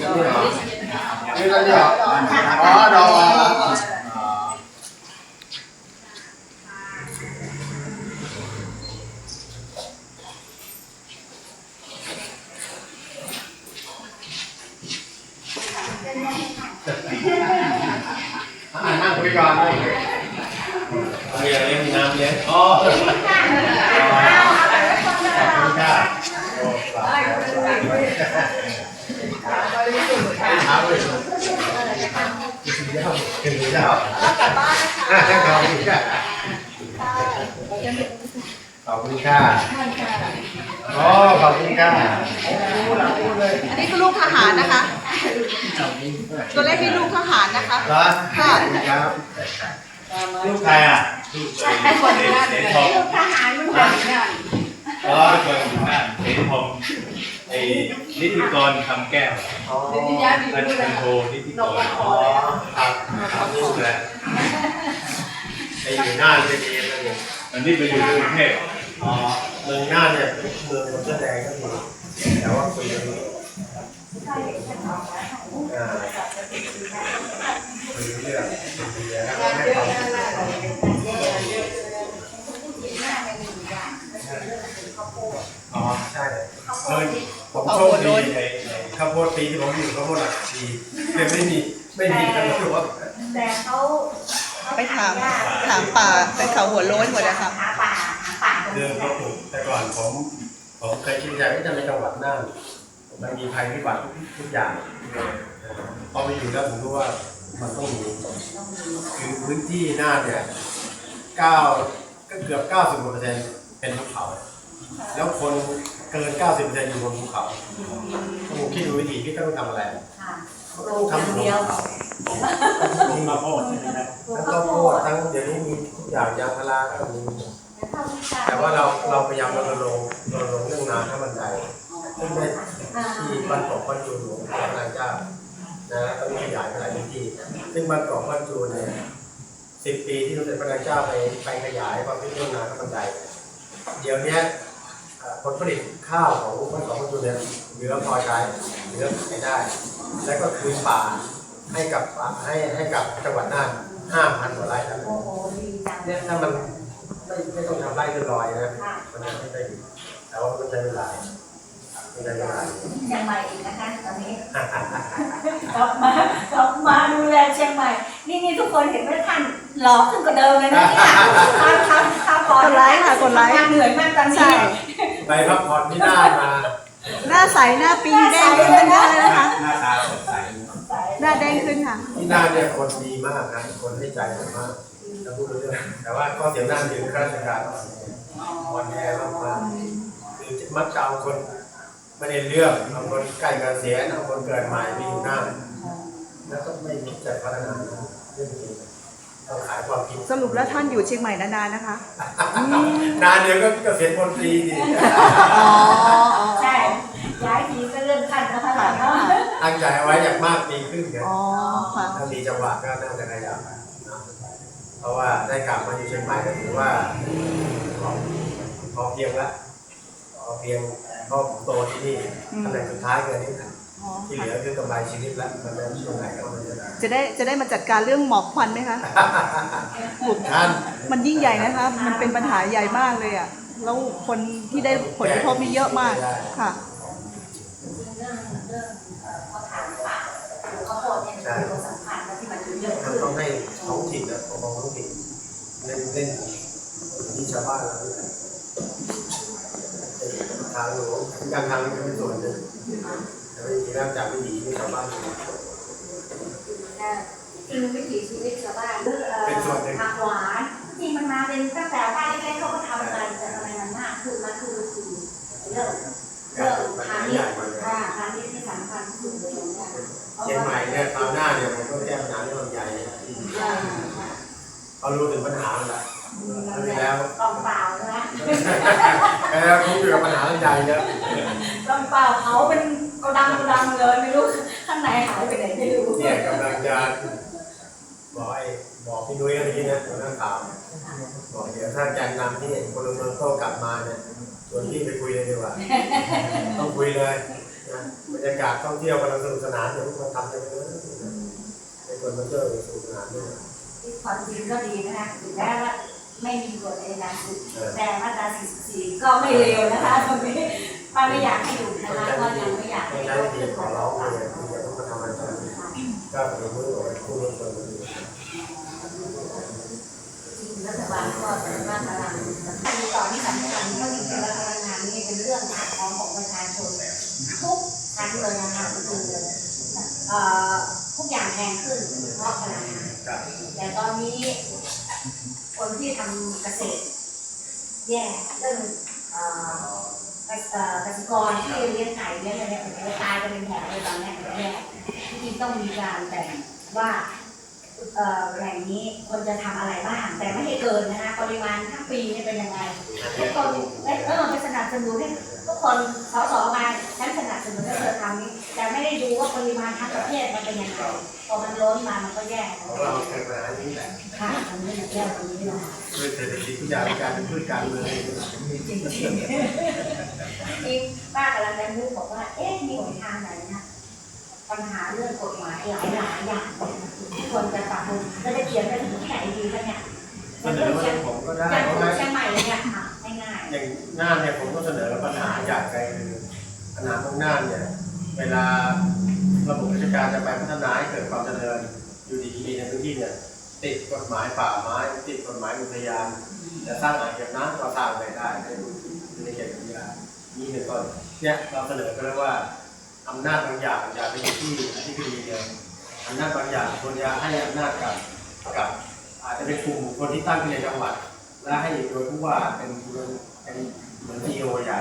นี่เหรอนี่ก็เนี่ ขอบคุณค่ะอ๋อขอบคุณค่ะอันนี้คือลูกทหารนะคะ ตัวเลขที่ลูกทหารนะคะเหรอขอบคุณครับลูกใครอะลูกเสนทองทหารมันแบบนี้อ๋อคนนั่นเสนทองไอ้นิติกรคำแก้วอ๋อพันพันโทนิติกรอ๋อครับครับนี่แหละไอ้อยู่หน้าเวทีนั่นเองอันนี้ไปอยู่กรุงเทพอ๋อ เมืองหน้าเนี่ยเมืองคนแสดงก็มีแต่ว่าคุยกันนี้อ่าคุยเรื่องคุยเรื่องแล้วให้ความอ๋อใช่เออผมโชคดีไอ้ข้าวโพดปีที่ผมอยู่ข้าวโพดหลักชีเลยไม่มีไม่มีกันเลยว่าแต่เขาไปถามถามป่าเป็นเขาหัวโล้นหมดอะค่ะ เดินี้มเขาปลูกแต่ก่อนผมผมเคยคิดใจว่าจะในจังหวัดน่านมันมีภัยพิบัติทุกอย่างพอไปอยู่แล้วผมรู้ว่ามันต้องมีคือพื้นที่น่านเนี่ยเก้าก็เกือบเก้าสิบกว่าเปอร์เซ็นต์เป็นภูเขา แล้วคนเกินเก้าสิบเปอร์เซ็นต์อยู่บนภูเขาผมคิดดูวิธีที่ต้องทำอะไรค่ะเขาต้องทำบนภูเขาลุงมาโพดใช่ไหมครับทั้งข้าวโพดทั้งเดี๋ยวนี้มีทุกอย่างยางพาราก็มี แต่ว่าเราเราพยายามรณรงค์รณรงค์เรื่องน้ำให้มันใจซึ่งในที่บ้านเกาะบ้านจูนหลวงของนางเจ้านะตอนนี้ขยายไปหลายพื้นที่ซึ่งบ้านเกาะบ้านจูนเนี่ยสิบปีที่สมเด็จพระนางเจ้าไปไปขยายความคิดเรื่องน้ำให้มันใจเดี๋ยวนี้ผลผลิตข้าวของบ้านเกาะบ้านจูนเนี่ยเหลือพอใช้เหลือใช้ได้ แล้วก็คืนป่าให้กับให้ให้กับจังหวัดน่านห้าพันกว่าไร่แล้วเนี่ยถ้ามัน ไม่ไม่ต้องทำไร่เรียบร้อยนะมันจะไม่ได้ดีแต่ว่ามันใช้เวลามันใช้เวลาเชียงใหม่อีกนะคะตอนนี้กลับมากลับมาดูแลเชียงใหม่ นี่นี่ทุกคนเห็นไหมท่านหล่อขึ้นกว่าเดิมเลยนะเนี่ยทำทำทำก่อนกดไลค์ค่ะกดไลค์เหนื่อยมากตอนนี้ใช่ไปพักผ่อนที่น่านมา หน้าใสหน้าปีแดงขึ้นเยอะเลยนะคะหน้าตาสดใสหน้าแดงขึ้นค่ะที่น่านเนี่ยคนดีมากนะคนให้ใจผมมาก จะพูดเรื่องแต่ว่าก็เสียหน้าถึงข้าราชการอ่อนแอมากมากคือมักจะเอาคนไม่ได้เรื่องเอาคนใกล้เกษียณเอาคนเกิดใหม่ไปอยู่น่านแล้วก็ไม่คิดจะพัฒนานะเรื่องจริงต้องขายความคิดสรุปแล้วท่านอยู่เชียงใหม่นานๆนะคะ นานเดียวก็เกษียณพลตรีดิอ๋ออ๋อใช่ย้ายทีก็เลื่อนขั้นนะคะท่านเนาะตั้งใจไว้อย่างมากปีครึ่งกันอ๋อค่ะถ้ามีจังหวะก็น่าจะขยับนะ เพราะว่าได้กลับมาอยู่เชียงใหม่ก็ถือว่าพอพอเพียงละพอเพียงเพราะผมโตที่นี่ตำแหน่งสุดท้ายเกินนี้นะอ๋อที่เหลือคือกำไรชีวิตละมันจะช่วงไหนก็มันจะได้จะได้จะได้มาจัดการเรื่องหมอกควันไหมคะหมุดท่านมันยิ่งใหญ่นะคะ มันเป็นปัญหาใหญ่มากเลยอะแล้วคนที่ได้ผลกระทบนี่เยอะมากค่ะเรื่ มันต้องให้ท้องถิ่นนะปกครองท้องถิ่นเล่นเล่นที่ชาวบ้านเราด้วยทางหลวงการทางนก็เป็นส่วนหนึ่งแต่ไม่มีร่างจากวิถีที่ชาวบ้านจริงวิถีชีวิตชาวบ้านเป็นส่วนหนึ่งมันมา ต้องคุยเลยนะไม่รรยากาศท่องเที่ยวกำลังสนุกสนานเดี๋ยวพวกมันทำกันเลยเป็นคนมาเที่ยวสนุกสนานด้วยความจริงก็ดีนะคะถึงแม้ว่าไม่มีกฎอัยการศึกแต่มาตรา44 ก็ไม่เลวนะคะตรงนี้ป้าไม่อยากให้หยุดนะคะก็ยังไม่อยากต้ให้องใช้ลดวิธีขึ้นขอร้องเลยที่จะต้องมาทำอะไรกันก็เป็นมือของผู้ร่วมชนกันอยู่จริงรัฐบาลก็เป็นมาตรการมีต่อที่สำคัญก็จริงๆแล้วพลังงานนี่เป็นเรื่องปากท้องของประชาชนทุก ชั้นเลยนะคะคือเอ่อทุกอย่างแพงขึ้นเพราะพลังงานแต่ตอนนี้คนที่ทำเกษตรแย่เรื่องเอ่อกษเอ่อเกรที่เลี้ยงไก่เลี้ยงอะไรเนี่ยโอ้โหตายกันเป็นแถวเลยตอนนี้ยแย่ที่จริงต้องมีการแบ่งว่าเอ่อแหล่งนี้ควรจะทำอะไรบ้าง แต่ไม่ให้เกินนะคะปริมาณทั้งปีเนี่เป็นยังไงทุกคนเออไปสนับสนุนให้ คนสสมาฉันสนับสนุนให้เธอทำนี้แต่ไม่ได้ดูว่าปริมาณทั้งประเทศมันเป็นยังไงพอมันล้นมามันก็แย่ของเราเกิดปัญหานี้แหละค่ะตรงนี้มันแย่ตรงนี้นะคะด้วยเศรษฐกิจทุกอย่างการเป็นพืชการเมืองจริงจริงจริงป้ากำลังจะพูดบอกว่าเอ๊ะมีหนทางไหนนะปัญหาเรื่องกฎหมายหลายหลายๆอย่างที่ควรจะปรับปรุงแล้วจะเขียนไปถึงที่ไหนดีคะเนี่ยเสนอมาให้ผมก็ได้อย่างเพราะพูว่าดเชียงใหม่เนี่ยค่ะง่าย อย่างน่านเนี่ยผมก็เสนอปัญหาจากใจคือปัญหาของน่านเนี่ยเวลาระบบราชการจะไปพัฒนาให้เกิดความเจริญอยู่ดีๆในพื้นที่เนี่ยติดกฎหมายป่าไม้ติดกฎหมายอุทยานจะสร้างอ่างเก็บน้ำก็สร้างไม่ได้ในเขตอุทยานนี่เป็นต้นเนี่ยเราเสนอไปแล้วว่าอำนาจบางอย่างอย่าไปอยู่ที่อธิบดีเนี่ยอำนาจบางอย่างควรจะให้อำนาจกับกับ อาจจะเป็นกลุ่มคคลที่ตั้งขึ้นในจังหวัด และให้โดยผู้ว่าเป็นเป็นเหมือนซีโอใหญ่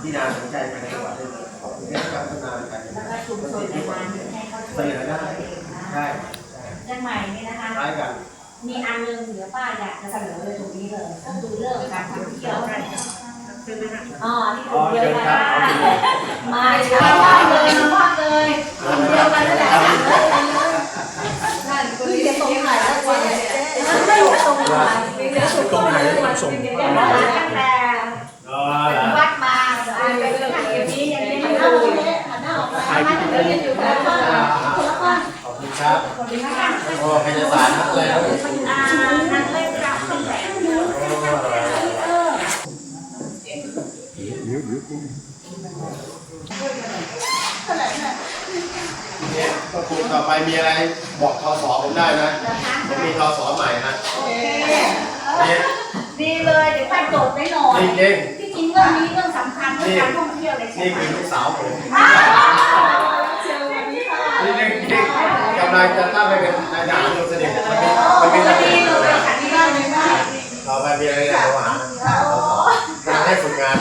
ที่นาสนใจภายในจังหวัดได้เลยเรื่องการพัฒนาการๆแล้วก็ชุมชนในนั้นให้เขาช่เสวยนอได้ใช่ใช่เชียงใหม่นี่นะคะ คล้ายกันมีอันหนึงเดี๋ยวป้าอยากจะเสนอเลยตรงนี้เลยก็คือเรื่องการท่องเที่ยวอ๋อที่อ๋ถูอกเยเชิอะญครับมาอาไปเลยมาช้ามากเลยมาเลยคนเดียวกันนั่นแหละนั่นคือจะตรงไหนแล้วเจ๊ไม่ตรงไห นเดี๋ยวตรงไหนส่งตั้งแต่วัดมาเป็นทางอย่างนี้อย่างนี้หันหน้าออกเลยหันหน้าออกมามาถึงเรียนอยู่แล้วก็คนละคนขอบคุณครับคนนี้นะคะโอ้พยาศาสตร์นักแล้วอ่านางเล่นกับคนแสนเยอะเออเนี่ยก็ครูต่อไปมีอะไรบอกทศผมได้นะนะคะผมมีทศใหม่นะโอเคเนี่ยดีเลยเดี๋ยวป้าจดไว้หน่อยจริงที่จริงเรื่องนี้เรื่องสำคัญเรื่องการท่องเที่ยวในๆเชียนี่งใหคืม่อลูกสาวผมเชิญวันนี้ค่ะนี่เรื่องจริงกำลังจะตั้งไปเป็นนายทหารคนเสด็จมันมีมันมีโอ้ตำแหดีน่งเลยขันนี้ได้เลยนะต่อไปมีอะไรจะถามการให้ฝึกงาน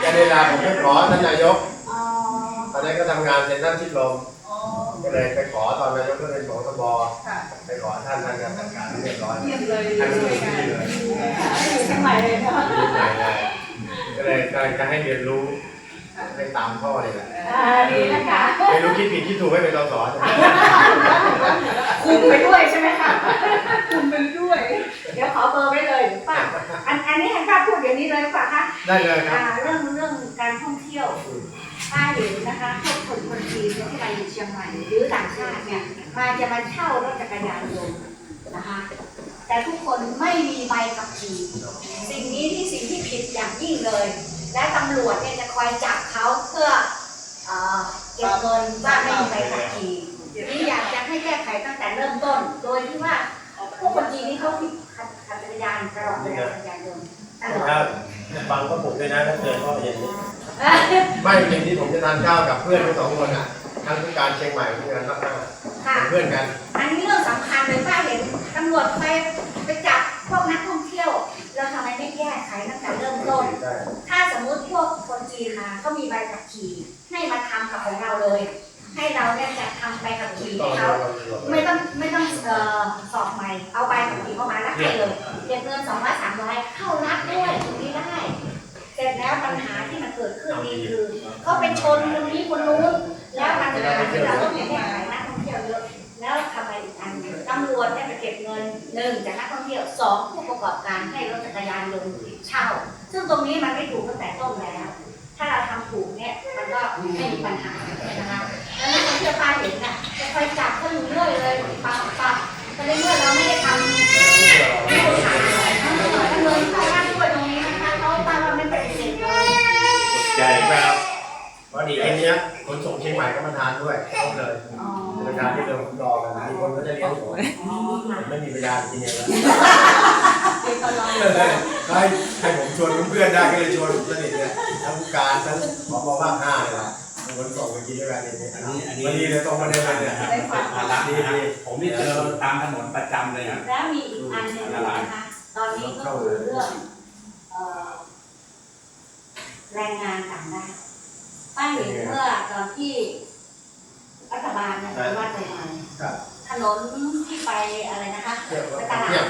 แกเวลาผมไปขอท่านนายกตอนนั้นก็ทำงานเซ็นทรัลชิดลม ก็เลยไปขอตอนนายกก็เป็นของทบไปขอท่านท่านก็จัดการเรียบร้อยเยี่ยมเลยท่านก็เลยที่เลยเชียงใหม่เลยนะคะที่ไหนเลยก็เลยกำลังจะให้เรียนรู้ให้ตามพ่อเลยแหละอ่าดีนะคะไม่รู้คิดผิดคิดถูกไม่เป็นเราสอนคุมไปด้วยใช่ไหมคะคุณไปด้วย เดี๋ยวขอเบอร์ไว้เลยเดี๋ยวป้าอันอันนี้ให้ป้าพูดเดี๋ยวนี้เลยหรือเปล่าคะได้เลยครับอ่าเรื่องเรื่องการท่องเที่ยว ป้าเห็นนะคะพวกคนคนจีนที่มาอยู่เชียงใหม่หรือต่างชาติเนี่ยมาจะมาเช่ารถจักรยานยนต์นะคะ แต่ทุกคนไม่มีใบขับขี่สิ่งนี้ที่สิ่งที่ผิดอย่างยิ่งเลย และตำรวจเนี่ยจะคอยจับเขาเพื่อเก็บเงินว่าไม่มีใบขับขี่นี่อยากจะให้แก้ไขตั้งแต่เริ่มต้น โดยที่ว่าพวกคนจีนนี่เขาขับขับจักรยานตลอดเวลาจักรยานยนต์ตลอดบฟังก็ผมด้วยนะถ้าเกิดว่าอย่างนี้ ไม่จริงที่ผมจะทานข้าวกับเพื่อนทั้งสองคนอะทั้งผู้การเชียงใหม่ผู้การภาคห้าค่ะ เป็นเพื่อนกันอันนี้เรื่องสำคัญเลยป้าเห็นตำรวจไปไปจับพวกนักท่องเที่ยว เราทำไมไม่แก้ไขตั้งแต่เริ่มต้น ได้ถ้าสมมุติพวกคนจีนมาเขามีใบขับขี่ให้มาทำกับของเราเลย กอบการให้รถจักรยานยนต์เช่า ซึ่งตรงนี้มันไม่ถูกตั้งแต่ต้นแล้ว ถ้าเราทำถูกเนี้ยมันก็ไม่มีปัญหานะคะแล้วนักท่องเที่ยวป้าเห็นน่ะจะคอยจับเขาอยู่เรื่อยเลยปักปักก็เลยเมื่อเราไม่ได้ทำไม่ได้ขายเออดำเนินเข้าบ้านด้วยตรงนี้นะคะเขาป้าว่าไม่ปฏิเสธเลยใจครับพอดีไอ้เนี้ยคนส่งเชียงใหม่ก็มาทานด้วยครบเลยป็นการที่เราดองกันมีคนก็จะเลี้ยงหัวอ๋อค่ะไม่มีเวลากินเองแล้ว เป็นตลอดก็ให้ให้ผมชวนเพื่อนๆได้ก็เลยชวนผมสนิทเนี่ยทั้งผู้การทั้งหมอบอกว่าห้าเลยล่ะคนส่งไปกินด้วยกันเนี่ยอันนี้อันนี้วันนี้เลยตรงมาเดินเลยเนี่ยนะครับเป็นภาระนะครับผมนี่เจอตามถนนประจำเลยครับแล้วมีอีกอันหนึงนะคะตอนนี้ก็คือเรื่องเอ่อแรงงานต่างด้าวป้าเห็นเมื่อตอนที่รัฐบาลเนี่ยไปวัดใหม่ครับถนนที่ไปอะไรนะคะเที่ยวไปกัตบลาเที่ยดง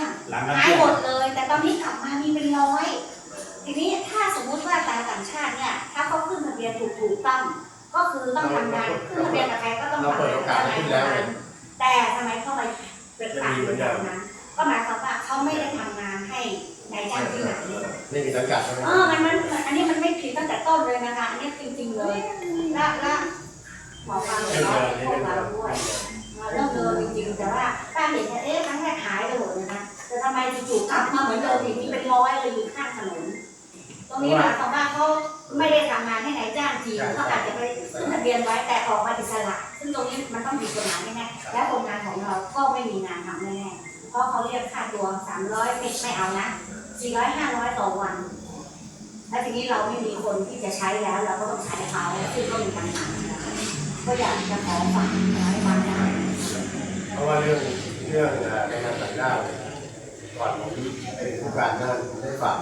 ทำเที่ยงหลังหาน้ำยท่วหมมดเลย แต่ตอนนี้กลับมามีเป็นร้อย ทีนี้ถ้าสมมุติว่าตาต่างชาติเนี่ย ถ้าเขาขึ้นทะเบียนถูกถูกต้อง ก็คือต้องทำงานขึ้นทะเบียนกับใครก็ต้องเราทำเปิดโอกาสให้ขึ้นแล้วเนี่ยแต่ทำไมเข้าไปเป็นต่างอยู่แบบนั้นก็หมายความว่าเขาไม่ได้ทำงานให้นายจ้างที่ไหนไม่มีสังกัดใช่ไหมเออมันมันอันนี้มันไม่ผิดตั้งแต่ต้นเลยนะคะ อันนี้จริงๆเลยและและหมอฟังเลยเนาะพวกเราด้วย เริ่มเดินจริงๆแต่ว่าป้าเห็นเนี่ยเอ๊ะ จู่ๆกลับมาเหมือนเดิมอีกที่เป็นร้อยเลยอยู่ข้างถนน ตรงนี้หมายความว่าเขาไม่ได้ทำงานให้นายจ้างจริงเขาอาจจะไปขึ้นทะเบียนไว้แต่ออกมาอิสระซึ่งตรงนี้มันต้องผิดกฎหมายแน่ๆและโรงงานของเราก็ไม่มีงานทำแน่ๆเพราะเขาเรียกค่าตัว300ไม่ไม่เอานะ400 500ต่อวันแล้วทีนี้เราไม่มีคนที่จะใช้แล้วเราก็ต้องใช้เขาซึ่งก็มีปัญหาก็อยากจะขอฝากไว้บางอย่างเพราะว่าเรื่องเรื่องเอ่อแรงงานต่างด้าวเนี่ย ก่อนผมเป็นผู้การนั่นผมได้ฝาก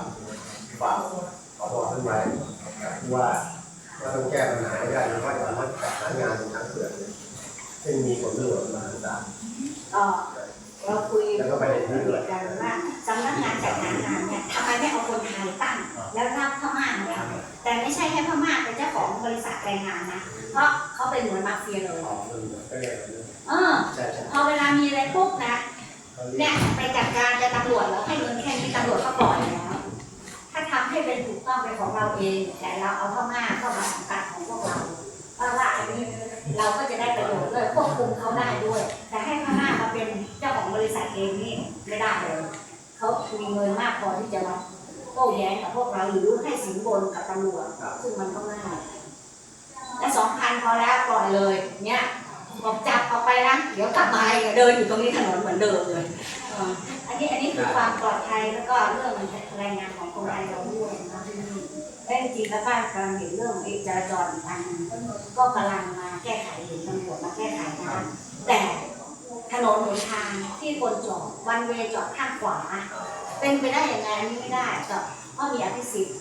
ฝากขอบอกท่านไว้ว่าว่าต้องแก้ปัญหาให้ได้เพราะว่าจะจัดหางานเป็นทางเสือกเนี่ยซึ่งมีผลประโยชน์มาต่างก็เราคุยแล้วก็ไปในที่ด้วยกันว่าสำนักงานจัดหางานเนี่ยทำไมไม่เอาคนไทยตั้งแล้วรับพม่ามาทำแต่ไม่ใช่แค่พม่าเป็นเจ้าของบริษัทแรงงานนะเพราะเขาเป็นเหมือนมาเฟียเลยๆของมันก็เอเออใช่ใช่พอเวลามีอะไรปุ๊บนะ เขาเรีเนี่ยยกไปจัดการกับตำรวจแล้วให้เงินแค่นี้ตำรวจก็ปล่อยแล้ว ถ้าทำให้เป็นถูกต้องเป็นของเราเอง แต่เราเอาพม่าเข้ามาสังกัดของพวกเราเพราะว่าอันนี้เราก็จะได้ประโยชน์เลยควบคุมเขาได้ด้วย แต่ให้พม่ามาเป็นเจ้าของบริษัทเองนี่ไม่ได้เลยเขามีเงินมากพอที่จะมาโต้แย้งกับพวกเราหรือให้สินบนกับตำรวจซึ่งมันก็ง่ายและสองพันพอแล้วปล่อยเลยเนี่ยบอกจับออก ไปนะ เดี๋ยวกลับมาอีกเดินอยู่ตรงนี้ถนนเหมือนเดิมเลยเอออันนี้อันนี้คือความปลอดภัยแล้วก็เรื่องแรงงานของคนไทยเราด้วยนะที่นี่และจริงๆแล้วบ้านกำลังเห็นเรื่องไอ้จราจรอีกอันหนึงก็กำลังมาแก้ไขเห็นตำรวจมาแก้ไขนะแต่ถนนหนทางที่คนจอดวันเวย์จอดข้างขวา เป็นไปได้ยังไงอันนี้ไม่ได้ก็เพราะมีอภิสิทธิ์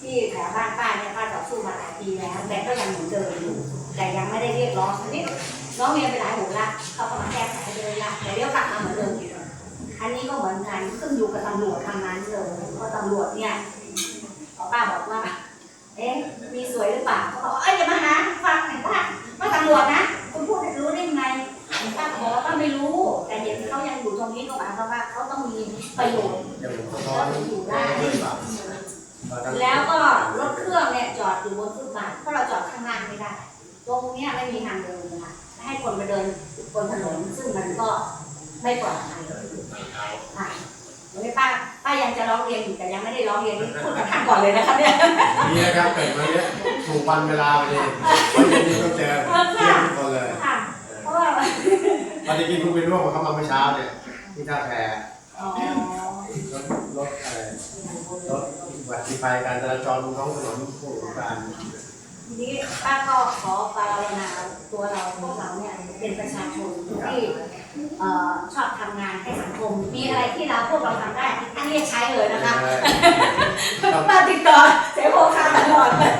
ที่แถวบ้านป้าเนี่ยป้าต่อสู้มาหลายปีแล้ว แต่ก็ยังเหมือนเดิมอยู่แต่ยังไม่ได้เรียกร้องอันนี้ ร้องเรียนไปหลายหนละเขาก็มาแก้ไขเลยละแต่เดี๋ยวกลับมาเหมือนเดิมอีกอันนี้ก็เหมือนกันขึ้นอยู่กับตำรวจทางนั้นเลยเพราะตำรวจเนี่ยป้าบอกว่า เอ๊ะ มีสวยหรือเปล่าเขาบอกเอ้ยอย่ามาหาฟังหน่อยว่าว่าตำรวจนะ คุณพูดรู้ได้ยังไงป้าบอกว่าป้าไม่รู้ แต่เห็นเขายังอยู่ตรงนี้ก็หมายความว่าเขาต้องมีประโยชน์อย่างผมสะท้อนเรื่องแบบแล้วก็รถเครื่องเนี่ยจอดอยู่บนฟุตบาทเพราะเราจอดข้างล่างไม่ได้ ตรงเนี้ยไม่มีทางเดินนะคะ ให้คนไปเดินบนถนน ซึ่งมันก็ไม่ปลอดภัยค่ะเดี๋ยวป้าป้ายังจะร้องเรียนอยู่แต่ยังไม่ได้ร้องเรียนพูดกับท่านก่อนเลยนะคะเนี่ยนี่นะครับเกิดมาเนี้ยถูกวันเวลาพอดีวันเย็นนี้ต้องเจอเที่ยงทุกคนเลยค่ะเพราะว่าตอนนี้กินคุณไปร่วมกับเขามาเมื่อเช้าเนี่ยที่ท่าแพอ๋อรถรถอะไรรถอุบัติภัยการจราจรบนท้องถนนผู้การ ทีนี้ป้าก็ขอปรารถนาตัวเราพวกเราเนี่ยเป็นประชาชนที่เอ่อชอบทำงานให้สังคม มีอะไรที่เราพวกเราทำได้ท่านเรียกใช้เลยนะคะป้าติดต่อเสโพคาตลอดเลย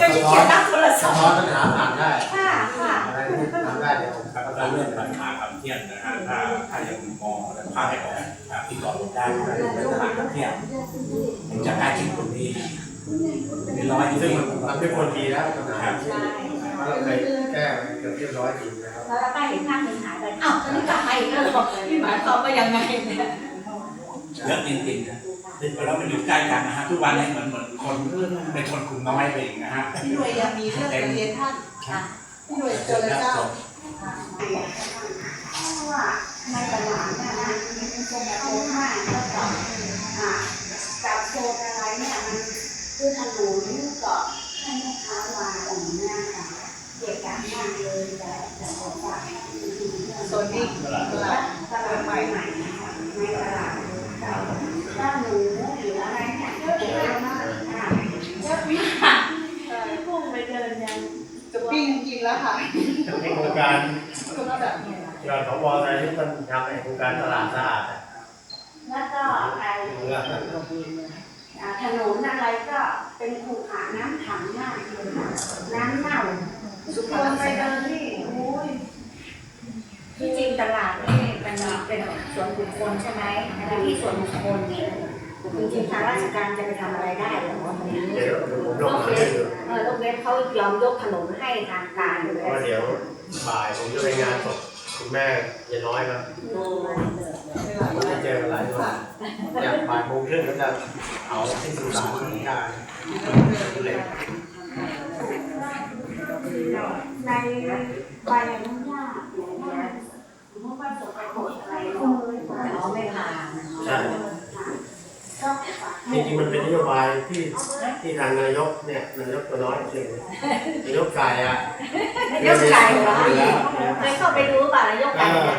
ก็สะยิ่งท้อเขียนนรับโทรศัสะพท์ท้อนปัญหาผ่านได้ค่ะค่ะอะไรที่ทำได้เนี่ยผมครับแล้วเรื่องปัญหาความเที่ยงนะฮะถ้าถ้ายังมองและภาพให้ออกครับที่ก่อนได้ก็คือเป็นตลาดท่องเที่ยวผมจะได้ชิมคนนี้มี ร้อยที่ซึ่งซึ่งมันทำได้คนดีแล้วปัญหาครับที่ใช่เราเคยแก้ไปเกือบเรียบร้อยดีนะครับแล้วป้าเห็นภาพหนึ่งหายไปอ้าวตอนนี้กลับมาอีกแล้วเหรอพี่หมายความว่ายังไงเนี่ยเยอะจริงๆนะค่ะแล้วมันอยู่ใกล้กันนะฮะทุกวันนี้เหมือนเหมือนคนเป็นคนกลุ่มน้อยไปอีกนะฮะพี่หน่วยยังมีเรื่องจะเรียนท่านค่ะพี่หน่วยเจอแล้วเจ้าเพราะว่าในตลาดเนี่ยนะมันโซนโซนมากแล้วก็อ่ากับโซนอะไรเนี่ยมัน คือถนนก็ให้ลูกค้าวางอย่างเงี้ยค่ะเกี่ยวกับมากเลยแต่แต่บอกว่าโซนนี้ตลาดตลาดใหม่ใหม่นะคะในตลาดถ้าหนูหรืออะไรเนี่ยเยอะมากค่ะเยอะมากพุ่งไปเดินยังจะปิ้งกินแล้วค่ะในโครงการก็แบบยอดของบอไทยที่มันทำในโครงการตลาดสะอาดอะแล้วก็ไอเมืองอ่า ถนนอะไรก็เป็นขูขระน้ำขังมากเลยน้ำเน่าทุกคนไปเดินนี่โอ้ยที่จริงตลาดนี่เป็นเป็นส่วนบุคคลใช่ไหมแต่ที่ส่วนบุคคลเนี่ยจริงๆทางราชการจะไปทำอะไรได้เหรอตรงนี้เดี๋ยวผมลยงกมาเว้ให้นดูเออยกเว้นเขายอมยกถนนให้ทางการอยู่เพแล้วราะว่าเดี๋ยวบ่ายผมจะไปงานศพ คุณแม่ยายน้อยครับผมจะเจอกันหลายวันเนี่ยบ่ายโมงครึ่งก็จะเผาที่สุสานของการเล็กในใบอนุญาตเนี่ยสมมติว่าสกปรกอะไรเขาไม่ผ่านใช่ก็ฝากจริงๆมันเป็นนโยบายที่ ที่ทางนายกเนี่ยนายกตัวน้อยจริงนายกไก่อะยกไก่เหรอเคยเข้าไปดูป่ะยกไก่เนี่ย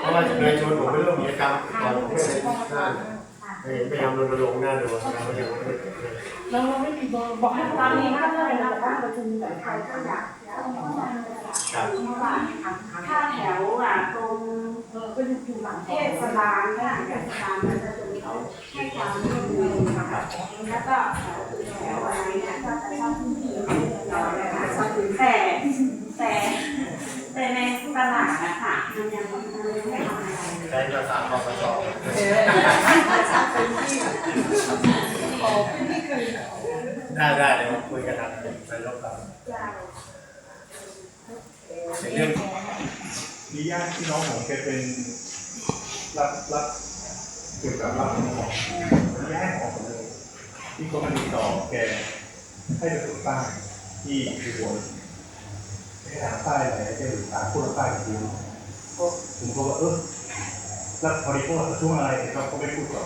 เพราะว่าเคยชวนผมไปร่วมกิจกรรมก่อนผมไม่ได้นั่นพยายามรณรงค์หน้าดูแล้วก็ยังไม่ได้เกิดขึ้นเราไม่มีเบอร์บอกให้ตอนนี้ก็เลยนะว่าประชุมแบบใครก็อยากครับเพราะว่าถ้าแถวอะตรงเออก็อยู่อยู่หลังเทศบาลเนี่ยเทศบาลมันจะมีเขาให้ความร่วมมือน แล้วก็แถวอะไรเนี่ยก็จะชอบที่ดีแต่แต่แต่ในตลาดอะค่ะมันยังมันยังไม่ทำอะไรใช้ภาษาปปชเออสามพื้นที่ขอพื้นที่คืนได้ได้เดี๋ยวคุยกันทางนายกครับเรื่องมีญาติพี่น้องผมแกเป็นรับรับเกี่ยวกับรับของแย่ของผมเลย ที่เขามาติดต่อแกให้ไปฝึกป้ายที่อุบลไปหาป้ายอะไรแกอยู่หาพูดป้ายคิวก็ผมก็ว่าเออแล้วพอดีพวกช่วงอะไรเราก็ไม่พูดต่อ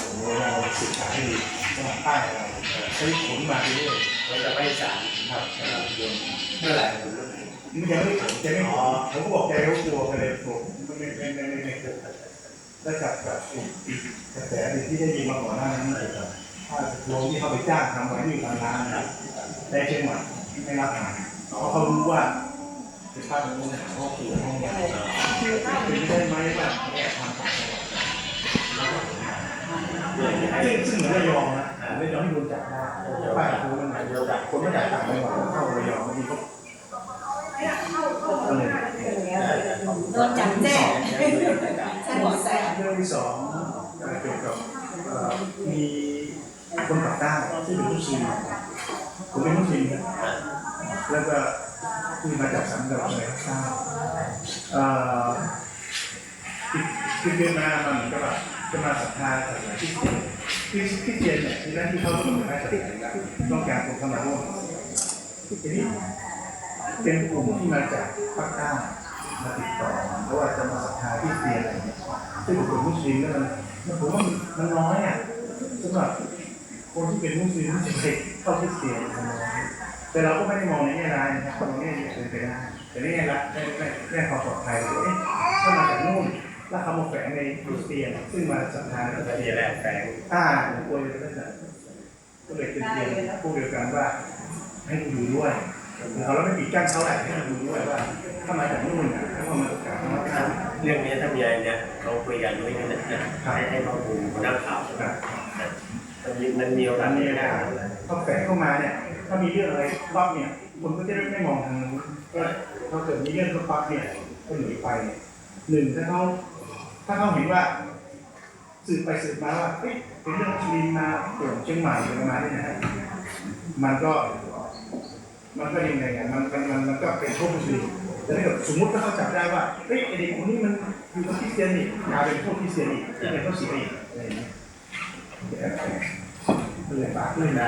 ผมเลยเราศึกษาให้ดีว่าป้ายอะไรใช้ผลมาเรื่อยเราจะไปศาลๆครับเมื่อไหร่มันยังไม่ผมแกไม่อ๋อผมก็บอกแกก็กลัวกันเลยผมไม่ไม่ไม่ไม่ไม่เกิดแล้วกับกับกกระแสหนึ่งที่ได้ยินมาก่อนหน้านั้นเกี่ยวกับ ถ้าโรงที่เขาไปจ้างทำไว้ที่ทางร้านนะครับแต่เชียงใหม่ไม่รับงานเพราะเขารู้ว่าเป็นภาพของนู้นเขาเกี่ยวข้องกันเป็นได้ไหมว่าแอบทำต่างจังหวัดซึ่งซึ่งเหมือนระยองนะระยองที่โดนจับได้ป้ายคูมันหมายเดียวกันคนไม่จ่ายต่างจังหวัดเข้าระยองบางทีเขาโดนจับแจ้งแจ้งเบาะแสเรื่องที่สองเกี่ยวกับเอ่อมี คนปากใต้ที่เป็นมุสลิมผมเป็นมุสลิมนะแล้วก็ที่มาจากสังกัดอะไรข้างเอ่อที่ที่เรียนมามันเหมือนกับจะมาศรัทธาศาสนาที่ที่ที่เรียนเนี่ยที่นั่นที่เขาต้องการศาสนาต้องการคนเข้ามาร่วมทีนี้เป็นกลุ่มที่มาจากภาคใต้มาติดต่อเพราะว่าจะมาศรัทธาที่เรียนอะไรเนี่ยซึ่งเป็นมุสลิมแล้วมันมันผมว่านมันน้อยอะสำหรับ คนที่เป็นมุสลิมที่จะไปเข้าคริสเตียนมันน้อยแต่เราก็ไม่ได้มองในแง่ร้ายนะครับมองในแง่ดีเป็นไปได้แต่ในแง่ละแง่แง่แง่ความปลอดภัยเราเอ๊ะถ้ามาจากนู่นแล้วเขามาแฝงในคริสเตียนซึ่งมาศรัทธาในศาสจะนามีแหละแฝงอ่าผมกลัวจะเป็นแบบก็เลยเป็นเตียนพูดเดียวกันว่าให้ดูด้วยเราไม่ปิดกั้นเขาแหละให้ดูด้วยว่าถ้ามาจากนู่นอะถ้าเขามาจากการมาทำเรื่องนี้ถ้ามีอะไรเนี่ยเราคุยกันด้วยกันนะให้ให้ข้อมูลนักข่าว มันมีมันมีโอกาสที่จะได้พอแฝงเข้ามาเนี่ย ถ้ามีเรื่องอะไรปั๊บเนี่ยคนก็จะได้ไม่มองทางนู้นก็เกิดมีเรื่องเขาปั๊บเนี่ยก็หนีไปเนี่ยหนึ่งถ้าเขาถ้าเขาเห็นว่า สืบไปสืบมาว่าเฮ้ยเป็นเรื่องชีนมาโป่งเชียงใหม่เป็นประมาณนี้นะฮะมันก็ มันก็ยังไงอะมันมันมันมันก็เป็นโทษมุสลิมแต่ถ้าเกิดสมมติถ้าเขาจับได้ว่าเฮ้ยไอเด็กคนนี้มันอยู่กับคริสเตียนนี่กลายเป็นพวกคริสเตียนอีกลายเป็นพวกเสียอีกอะไรอย่างเงี้ย ก็เลยปากเรื่องได้